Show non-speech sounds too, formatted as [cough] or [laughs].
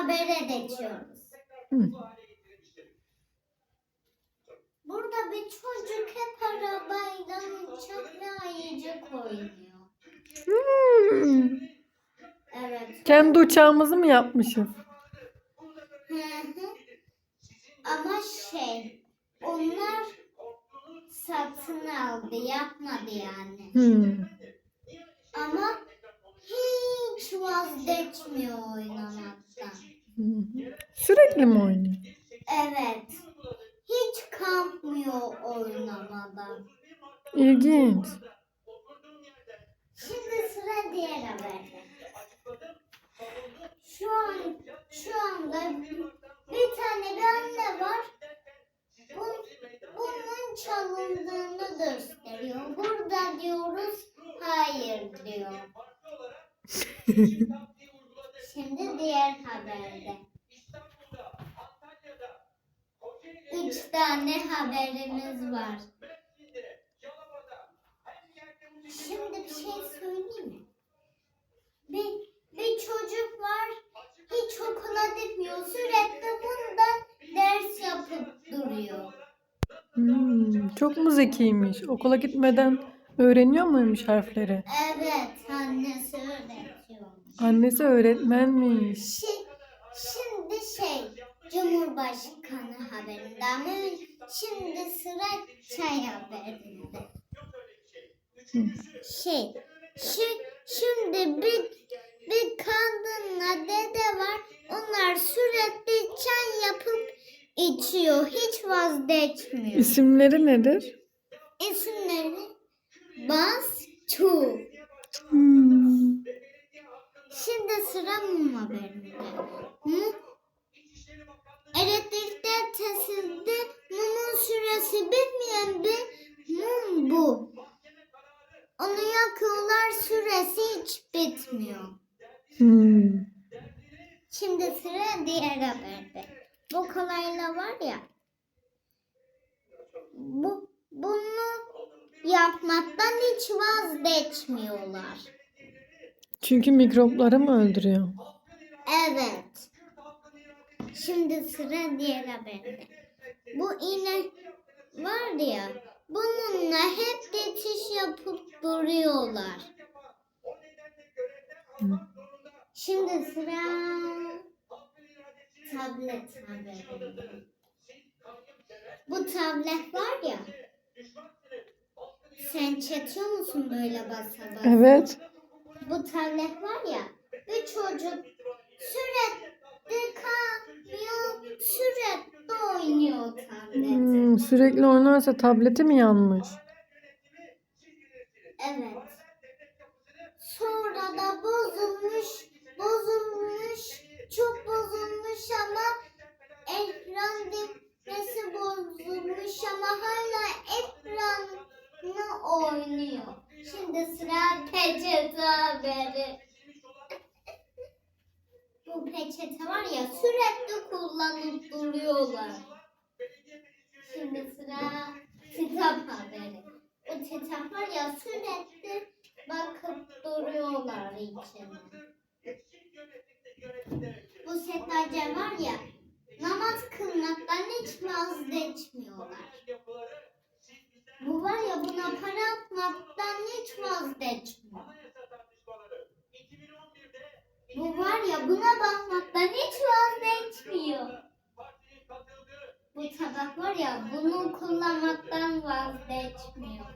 habere geçiyoruz. Hı. Burada bir çocuk hep arabayla uçakla ayıcık oynuyor. Hmm. Evet. Kendi uçağımızı mı yapmışız? Hı hı. Ama şey, onlar satın aldı, yapmadı yani. Hmm. Ama hiç vazgeçmiyor oynamaktan. Sürekli mi oynuyor? Evet. Hiç kalkmıyor oynamadan. İlginç. Şimdi sıra diğer haberde. Şu an şu anda bir tane bir anne var. Bu, bunun çalındığını gösteriyor. Burada diyoruz hayır diyor. [laughs] Şimdi diğer haberde. Üç tane haberimiz var. Şimdi bir şey söyleyeyim mi? Bir, bir çocuk var hiç okula gitmiyor. Sürekli bundan ders yapıp duruyor. Hmm, çok mu zekiymiş? Okula gitmeden öğreniyor muymuş harfleri? Evet annesi öğretiyor. Annesi öğretmenmiş. Şi- şimdi şey Cumhurbaşkanı haberinde ama şimdi sıra çay haberinde. Şey şi- şimdi bir bir kadınla dede var. Onlar sürekli çay yapıp içiyor. Hiç vazgeçmiyor. İsimleri nedir? İsimleri Bas Çu. Hmm. Şimdi sıra mum haberinde. Mum, Bitmeyen bir mum bu. Onu yakıyorlar süresi hiç bitmiyor. Hmm. Şimdi sıra diğer haberde. Bu kolayla var ya. Bu, bunu yapmaktan hiç vazgeçmiyorlar. Çünkü mikropları mı öldürüyor? Evet. Şimdi sıra diğer haberde. Bu iğne var ya. Bununla hep geçiş yapıp duruyorlar. Hı. Şimdi sıra tablet haberinde. Bu tablet var ya. Sen çatıyor musun böyle basa basa? Evet. Bu tablet var ya. Bir çocuk sürekli kalkıyor, sürekli oynuyor tableti. Hmm, sürekli oynarsa tableti mi yanmış? Evet. Sonra da bozulmuş, bozulmuş, çok bozulmuş ama ekran dipmesi bozulmuş ama hala ekranı oynuyor. Şimdi sıra peçete haberi. Bu peçete var ya sürekli kullanıp duruyorlar. Şimdi sıra kitap haberi. O kitap var ya sürekli bakıp duruyorlar içine. Bu setlerce var ya namaz kılmaktan hiç vazgeçmiyorlar. Bu var ya buna para atmaktan hiç vazgeçmiyor. Bu var ya buna bakmaktan hiç vazgeçmiyor bu tabak var ya bunu kullanmaktan vazgeçmiyor.